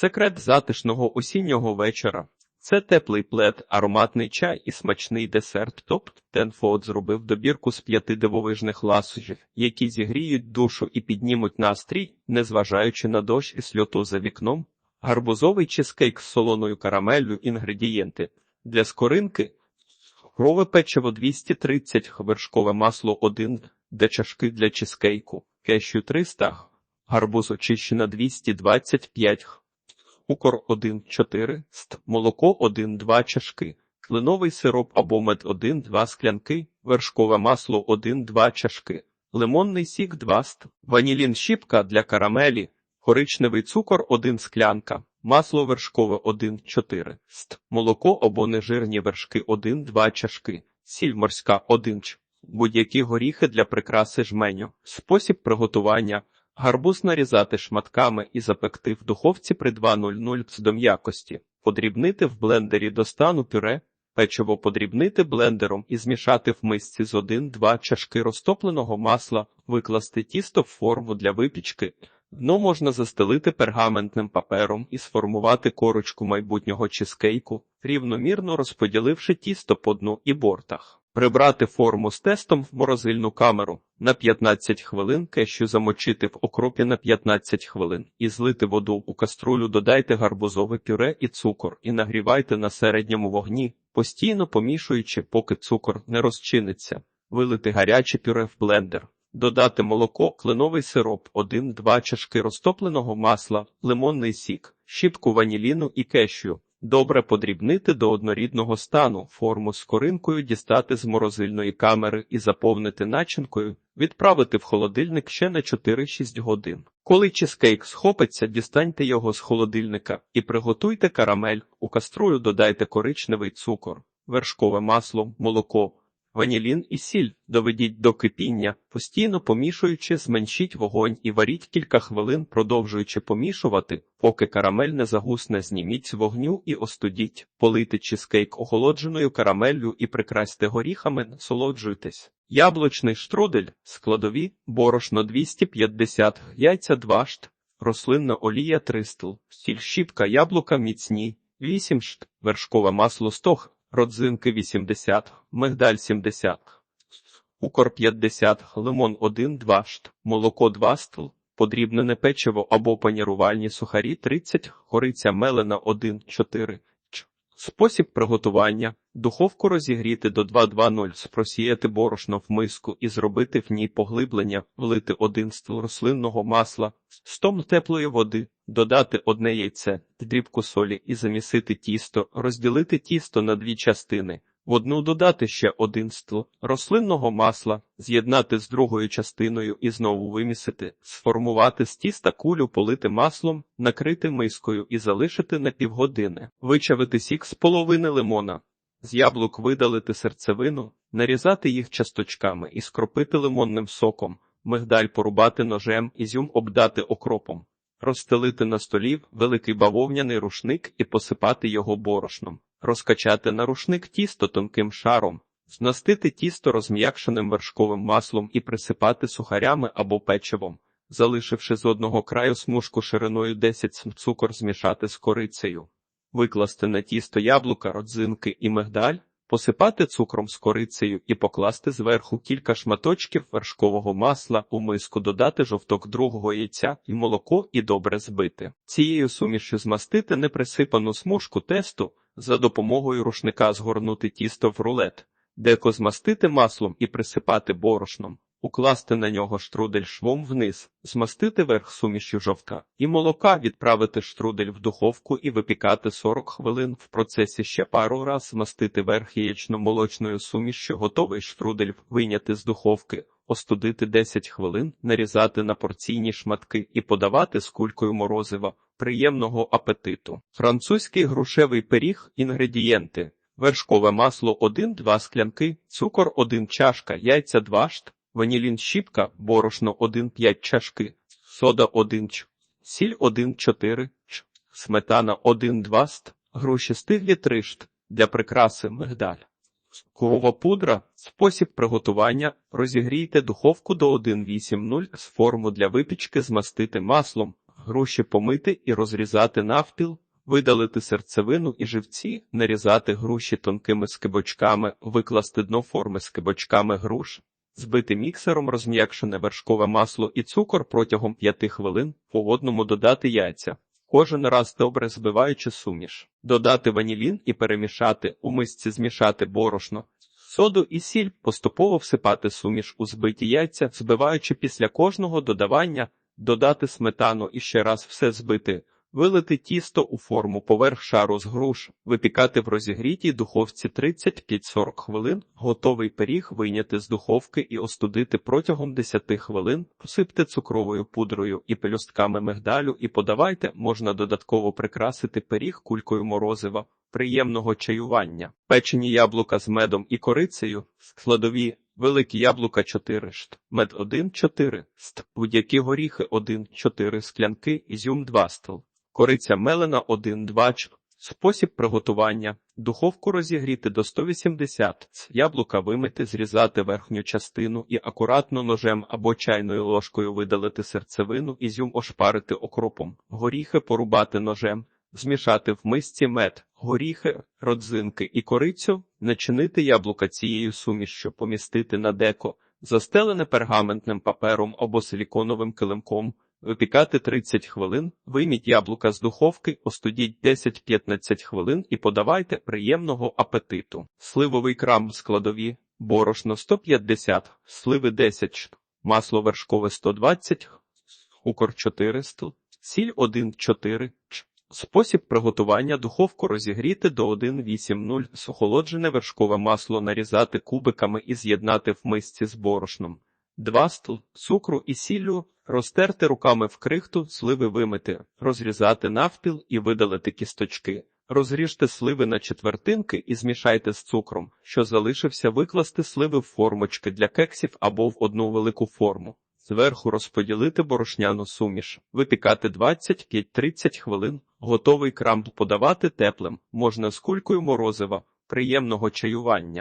Секрет затишного осіннього вечора. Це теплий плед, ароматний чай і смачний десерт. Топ Тенфод зробив добірку з п'яти дивовижних ласощів, які зігріють душу і піднімуть настрій, незважаючи на дощ і сльоту за вікном. Гарбузовий чизкейк з солоною карамеллю інгредієнти для скоринки. Рове печиво 230, вершкове масло 1, де чашки для чизкейку, кешю 300, гарбуз очищена 225, цукор 1,4 ст, молоко 1-2 чашки, кленовий сироп або мед 1-2 склянки, вершкове масло 1-2 чашки, лимонний сік 2 ст, ванілін щіпка для карамелі, коричневий цукор 1 склянка, масло вершкове 1-4 ст, молоко або нежирні вершки 1-2 чашки, сіль морська 1 ч, будь-які горіхи для прикраси жменю, спосіб приготування – Гарбуз нарізати шматками і запекти в духовці при 2.00 до м'якості, подрібнити в блендері до стану пюре, печиво подрібнити блендером і змішати в мисці з 1-2 чашки розтопленого масла, викласти тісто в форму для випічки. Дно можна застелити пергаментним папером і сформувати корочку майбутнього чизкейку, рівномірно розподіливши тісто по дну і бортах. Прибрати форму з тестом в морозильну камеру на 15 хвилин, кещу замочити в окропі на 15 хвилин і злити воду у каструлю, додайте гарбузове пюре і цукор і нагрівайте на середньому вогні, постійно помішуючи, поки цукор не розчиниться, вилити гаряче пюре в блендер, додати молоко, кленовий сироп, 1-2 чашки розтопленого масла, лимонний сік, щіпку ваніліну і кещю. Добре подрібнити до однорідного стану, форму з коринкою дістати з морозильної камери і заповнити начинкою, відправити в холодильник ще на 4-6 годин. Коли чизкейк схопиться, дістаньте його з холодильника і приготуйте карамель, у каструлю додайте коричневий цукор, вершкове масло, молоко, ванілін і сіль доведіть до кипіння, постійно помішуючи, зменшіть вогонь і варіть кілька хвилин, продовжуючи помішувати, поки карамель не загусне, зніміть з вогню і остудіть, полийте чизкейк охолодженою карамеллю і прикрасьте горіхами, насолоджуйтесь. Яблучний штрудель, складові, борошно 250, яйця 2 шт, рослинна олія 300, сіль щіпка яблука міцні, 8 шт, вершкове масло 100 родзинки 80, мигдаль 70, укор 50, лимон 1-2 шт, молоко 2 стл, подрібнене печиво або панірувальні сухарі 30, кориця мелена 1-4 ч. Спосіб приготування духовку розігріти до 220, просіяти борошно в миску і зробити в ній поглиблення, влити один стл рослинного масла, стом теплої води, додати одне яйце, дрібку солі і замісити тісто, розділити тісто на дві частини. В одну додати ще один стл рослинного масла, з'єднати з другою частиною і знову вимісити, сформувати з тіста кулю, полити маслом, накрити мискою і залишити на півгодини, вичавити сік з половини лимона, з яблук видалити серцевину, нарізати їх часточками і скропити лимонним соком, мигдаль порубати ножем, ізюм обдати окропом, розстелити на столі великий бавовняний рушник і посипати його борошном, розкачати на рушник тісто тонким шаром, знастити тісто розм'якшеним вершковим маслом і присипати сухарями або печивом. Залишивши з одного краю смужку шириною 10 см цукор змішати з корицею викласти на тісто яблука, родзинки і мигдаль, посипати цукром з корицею і покласти зверху кілька шматочків вершкового масла у миску, додати жовток другого яйця і молоко і добре збити. Цією сумішю змастити неприсипану смужку тесту, за допомогою рушника згорнути тісто в рулет, деко змастити маслом і присипати борошном укласти на нього штрудель швом вниз, змастити верх сумішю жовтка і молока, відправити штрудель в духовку і випікати 40 хвилин. В процесі ще пару раз змастити верх яєчно-молочною сумішю, готовий штрудель вийняти з духовки, остудити 10 хвилин, нарізати на порційні шматки і подавати з кулькою морозива. Приємного апетиту. Французький грушевий пиріг, інгредієнти. Вершкове масло 1-2 склянки, цукор 1 чашка, яйця 2 шт, ванілін щіпка, борошно 1,5 чашки, сода 1 ч, сіль 1,4 ч, сметана 1,2 ст, груші стиглі 3 шт, для прикраси мигдаль. Кова пудра, спосіб приготування, розігрійте духовку до 1,80 з форму для випічки змастити маслом, груші помити і розрізати навпіл, видалити серцевину і живці, нарізати груші тонкими скибочками, викласти дно форми скибочками груш, збити міксером розм'якшене вершкове масло і цукор протягом 5 хвилин, по одному додати яйця. Кожен раз добре збиваючи суміш, додати ванілін і перемішати, у мисці змішати борошно, соду і сіль, поступово всипати суміш у збиті яйця, збиваючи після кожного додавання, додати сметану і ще раз все збити, вилити тісто у форму поверх шару з груш, випікати в розігрітій духовці 35-40 хвилин, готовий пиріг вийняти з духовки і остудити протягом 10 хвилин, посипте цукровою пудрою і пелюстками мигдалю і подавайте, можна додатково прикрасити пиріг кулькою морозива. Приємного чаювання, печені яблука з медом і корицею, складові, великі яблука 4 шт, мед 1 4 ст, будь-які горіхи 1 4 склянки, ізюм 2 стл, кориця мелена 1 2 ч. Спосіб приготування. Духовку розігріти до 180, яблука вимити, зрізати верхню частину і акуратно ножем або чайною ложкою видалити серцевину, ізюм ошпарити окропом, горіхи порубати ножем, змішати в мисці мед, горіхи, родзинки і корицю, начинити яблука цією сумішшю, помістити на деко, застелене пергаментним папером або силіконовим килимком, випікати 30 хвилин, вийміть яблука з духовки, остудіть 10-15 хвилин і подавайте приємного апетиту. Сливовий крам складові, борошно 150, сливи 10 штук, масло вершкове 120, цукор 400, сіль 1-4 ч. Спосіб приготування духовку розігріти до 1,80, охолоджене вершкове масло нарізати кубиками і з'єднати в мисці з борошном. 2 стл цукру і сіллю, розтерти руками в крихту, сливи вимити, розрізати навпіл і видалити кісточки. Розріжте сливи на четвертинки і змішайте з цукром, що залишився викласти сливи в формочки для кексів або в одну велику форму. Зверху розподілити борошняну суміш, випікати 25-30 хвилин, готовий крамбл подавати теплим, можна з кулькою морозива, приємного чаювання.